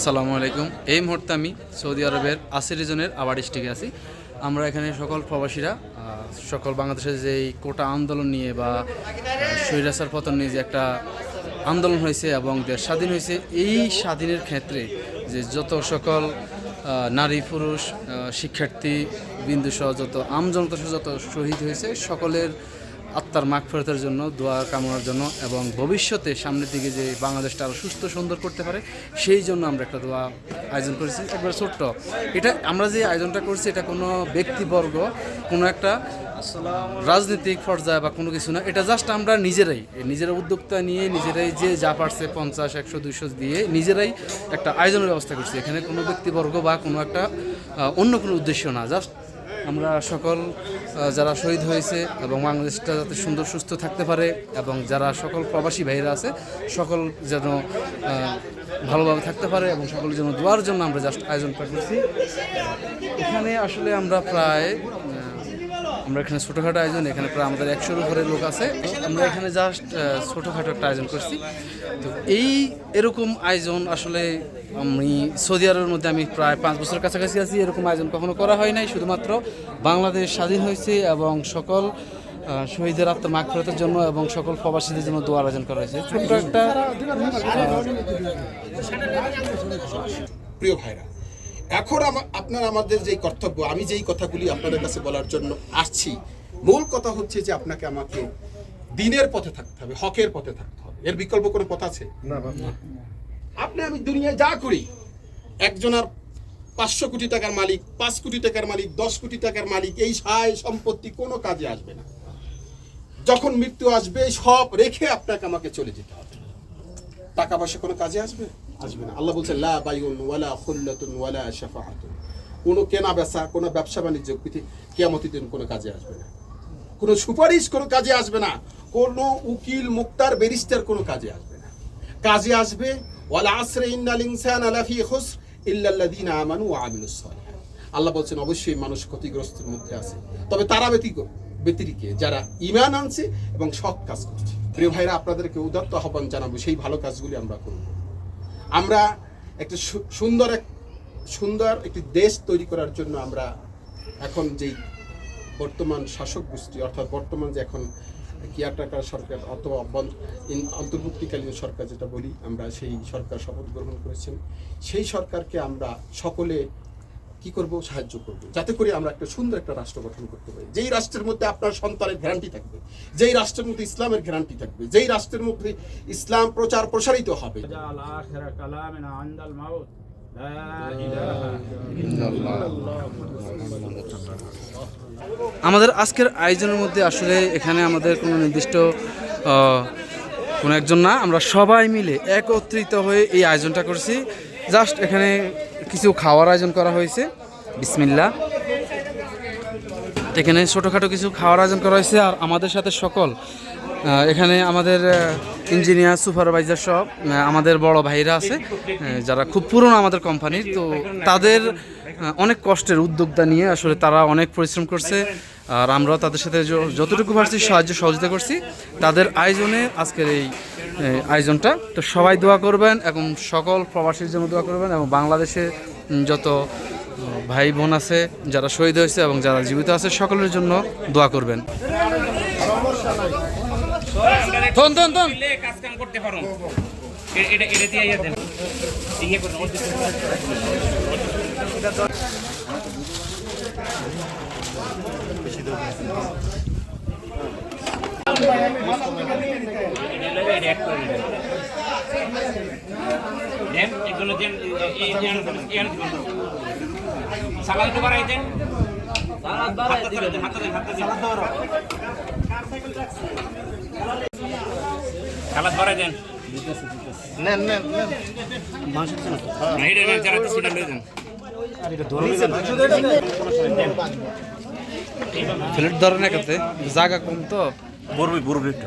আসসালামু আলাইকুম। এই মুহূর্তে আমি সৌদি আরবের আসি রিজনের আবার ডিস্ট্রিক্টে আছি। আমরা এখানে সকল প্রবাসীরা সকল বাংলাদেশের যে কোটা আন্দোলন নিয়ে বা স্বৈরাচার পতন নিয়ে যে একটা আন্দোলন হয়েছে এবং দেশ স্বাধীন হয়েছে, এই স্বাধীনের ক্ষেত্রে যে যত সকল নারী, পুরুষ শিক্ষার্থী, বিন্দুসহ যত, আমজনতা যত শহীদ হয়েছে, সকলের আত্মার মাগ ফেরতের জন্য, দোয়া কামনার জন্য এবং ভবিষ্যতে সামনের দিকে যে বাংলাদেশটা আরও সুস্থ সুন্দর করতে পারে, সেই জন্য আমরা একটা দোয়া আয়োজন করেছি। একবার ছোট্ট, এটা আমরা যে আয়োজনটা করছি, এটা কোনো ব্যক্তিবর্গ, কোনো একটা রাজনৈতিক পর্যায়ে বা কোনো কিছু না, এটা জাস্ট আমরা নিজেরাই নিজেরা উদ্যোক্তা নিয়ে নিজেরাই যে যা পারছে পঞ্চাশ, একশো, দুইশো দিয়ে নিজেরাই একটা আয়োজনের ব্যবস্থা করছি। এখানে কোনো ব্যক্তিবর্গ বা কোনো একটা অন্য কোনো উদ্দেশ্য না জাস্ট আমরা সকল যারা শহীদ হয়েছে এবং বাংলাদেশটা যাতে সুন্দর, সুস্থ থাকতে পারে এবং যারা সকল প্রবাসী ভাইরা আছে, সকল যেন ভালোভাবে থাকতে পারে এবং সকলের জন্য দোয়ার জন্য আমরা জাস্ট আয়োজন করছি এখানে আসলে আমরা প্রায় আমরা এখানে ছোটোখাটো আয়োজন, এখানে প্রায় আমাদের একশোর উপরে লোক আছে। আমরা এখানে জাস্ট ছোটোখাটো একটা আয়োজন করছি। তো এই এরকম আয়োজন আসলে আমি সৌদি আরবের মধ্যে আমি প্রায় পাঁচ বছরের কাছাকাছি আছি। এরকম আয়োজন কখনো করা হয় নাই। শুধুমাত্র বাংলাদেশ স্বাধীন হয়েছে এবং সকল শহীদের আত্মার মাগ জন্য এবং সকল প্রবাসীদের জন্য দোয়ার আয়োজন করা হয়েছে। ছোট্ট একটা প্রিয় ভাইরা এখন আমা- আপনার আমাদের যেই কর্তব্য আমি যেই কথাগুলি আপনাদের কাছে বলার জন্য আসছি মূল কথা হচ্ছে যে আপনাকে আমাকে দিনের পথে থাকতে হবে হকের পথে থাকতে হবে। এর বিকল্প কোনো পথ আছে? আপনি আমি দুনিয়ায় যা করি একজনের পাঁচশো কোটি টাকার মালিক পাঁচ কোটি টাকার মালিক দশ কোটি টাকার মালিক এই সায় সম্পত্তি কোনো কাজে আসবে না। যখন মৃত্যু আসবে সব রেখে আপনাকে আমাকে চলে যেতে হবে। টাকা পয়সা কোনো কাজে আসবে? আসবে না। আল্লাহ বলছে, লা বাইউন ওয়ালা খুল্লাতুন ওয়ালা শাফাআতুন। কোনো কেনা বেচা, কোনো ব্যবসা বাণিজ্য কিয়ামতের দিন কোনো কাজে আসবে না। কোনো সুপারিশ কোনো কাজে আসবে না। কোনো উকিল, মুক্তার, ব্যারিস্টার কোনো কাজে আসবে না। কাজে আসবে, ওয়ালা আসরে ইন্নাল ইনসান আলাফি খুসর ইল্লাল্লাযিনা আমানু ওয়া আমিলুস সালিহাত। আল্লাহ বলছেন, অবশ্যই মানুষ ক্ষতিগ্রস্তের মধ্যে আছে। তবে তারা ব্যতীত ব্যতিরিকে যারা ইমান আনছে এবং সৎ কাজ করছে। প্রিয় ভাইরা, আপনাদেরকে উদাত্ত আহ্বান জানাব, সেই ভালো কাজগুলি আমরা করব। আমরা একটা সুন্দর এক, সুন্দর একটি দেশ তৈরি করার জন্য আমরা এখন যেই বর্তমান শাসক গোষ্ঠী, অর্থাৎ বর্তমান যে এখন কেয়ারটেকার সরকার অথবা অন্তর্ভুক্তিকালীন সরকার যেটা বলি, আমরা সেই সরকার শপথ গ্রহণ করেছেন। সেই সরকারকে আমরা সকলে কি করব সাহায্য করব। যাতে করে আমরা একটা সুন্দর একটা রাষ্ট্র গঠন করতে পারি। যেই রাষ্ট্রের মধ্যে আপনার সন্তানের গ্যারান্টি থাকবে যেই রাষ্ট্রের মধ্যে ইসলামের গ্যারান্টি থাকবে যেই রাষ্ট্রের মধ্যে ইসলাম প্রচার প্রসারিত হবে। আমাদের আজকের আয়োজনের মধ্যে আসলে এখানে আমাদের কোনো নির্দিষ্ট কোনো একজন না আমরা সবাই মিলে একত্রিত হয়ে এই আয়োজনটা করছি। জাস্ট এখানে কিছু খাওয়ার আয়োজন করা হয়েছে। বিসমিল্লা এখানে ছোটোখাটো কিছু খাওয়ার আয়োজন করা হয়েছে আর আমাদের সাথে সকল এখানে আমাদের ইঞ্জিনিয়ার সুপারভাইজার সব আমাদের বড় ভাইরা আছে যারা খুব পুরনো আমাদের কোম্পানির তো তাদের অনেক কষ্টের উদ্যোক্তা নিয়ে আসলে তারা অনেক পরিশ্রম করছে। আর আমরাও তাদের সাথে যতটুকু পারছি সাহায্য সহযোগিতা করছি। তাদের আয়োজনে আজকের এই আয়োজনটা। তো সবাই দোয়া করবেন এবং সকল প্রবাসীর জন্য দোয়া করবেন এবং বাংলাদেশে যত ভাই বোন আছে, যারা শহীদ হয়েছে এবং যারা জীবিত আছে, সকলের জন্য দোয়া করবেন। করতে পারো এটা এটা দিয়ে ইয়ে দেন ইয়ে করুন ওর দিকে। এটা লাগে, এটা add করে দিন। দেন, এগুলো দেন, এ- দেন, সালাদ বাড়াই দেন ধরে হাতটা দেন। সালাদ বাড়াই দেন না, এটা না, যারা ওটা লয়ে যান। প্লেট ধরে না কাতে জায়গা কম তো বড়বি বড়বি একটু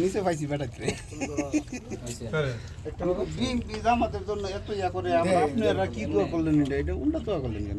নিচে পাইছি বেটাতে বিএনপি জামাতের জন্য এত ইয়া করে আমরা আপনারা কি দোয়া করলেন এটা? এটা উল্টা দোয়া করলেন কেন?